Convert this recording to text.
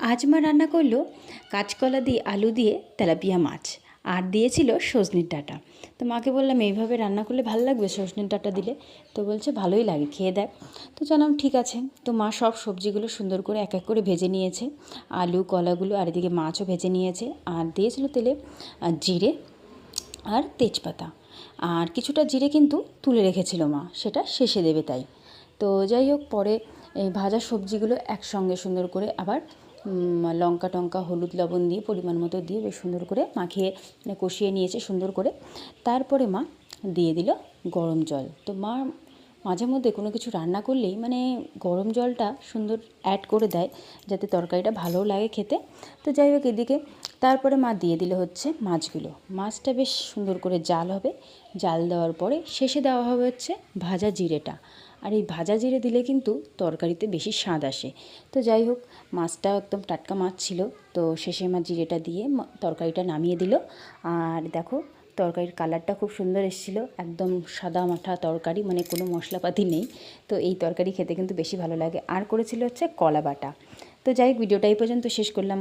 আজ মা রান্না করল কাঁচকলা দিয়ে আলু দিয়ে তেলাপিয়া মাছ আর দিয়েছিল সজনের ডাঁটা। তো মাকে বললাম, এইভাবে রান্না করলে ভালো লাগবে সজনের ডাঁটা দিলে? তো বলছে, ভালোই লাগে, খেয়ে দেখ। তো জানাম ঠিক আছে। তো মা সব সবজিগুলো সুন্দর করে এক এক করে ভেজে নিয়েছে। আলু, কলাগুলো আর এদিকে মাছও ভেজে নিয়েছে। আর দিয়েছিল তেলে আর জিরে আর তেজপাতা। আর কিছুটা জিরে কিন্তু তুলে রেখেছিল মা, সেটা শেষে দেবে তাই। তো যাই হোক, পরে এই ভাজা সবজিগুলো একসঙ্গে সুন্দর করে আবার লঙ্কা টঙ্কা, হলুদ লবণ দিয়ে পরিমাণ মতো দিয়ে বেশ সুন্দর করে মাখিয়ে কষিয়ে নিয়েছে, সুন্দর করে। তারপরে মা দিয়ে দিল গরম জল। তো মা মাঝে মধ্যে কোনো কিছু রান্না করলেই মানে গরম জলটা সুন্দর অ্যাড করে দেয়, যাতে তরকারিটা ভালোও লাগে খেতে। তো যাই হোক এদিকে তারপরে মা দিয়ে দিলে হচ্ছে মাছগুলো। মাছটা বেশ সুন্দর করে জাল হবে। জাল দেওয়ার পরে শেষে দেওয়া হবে হচ্ছে ভাজা জিরেটা। আর এই ভাজা জিরে দিলে কিন্তু তরকারিতে বেশি স্বাদ আসে। তো যাই হোক, মাছটা একদম টাটকা মাছ ছিল, তো শেষে মা জিরেটা দিয়ে তরকারিটা নামিয়ে দিল। আর দেখো, তরকারির কালারটা খুব সুন্দর এসেছিল, একদম সাদা মাঠা তরকারি মানে কোনো মশলাপাতি নেই। তো এই তরকারি খেতে কিন্তু বেশি ভালো লাগে। আর করেছিল হচ্ছে কলা বাটা। তো যাই হোক, ভিডিওটা এই পর্যন্ত শেষ করলাম।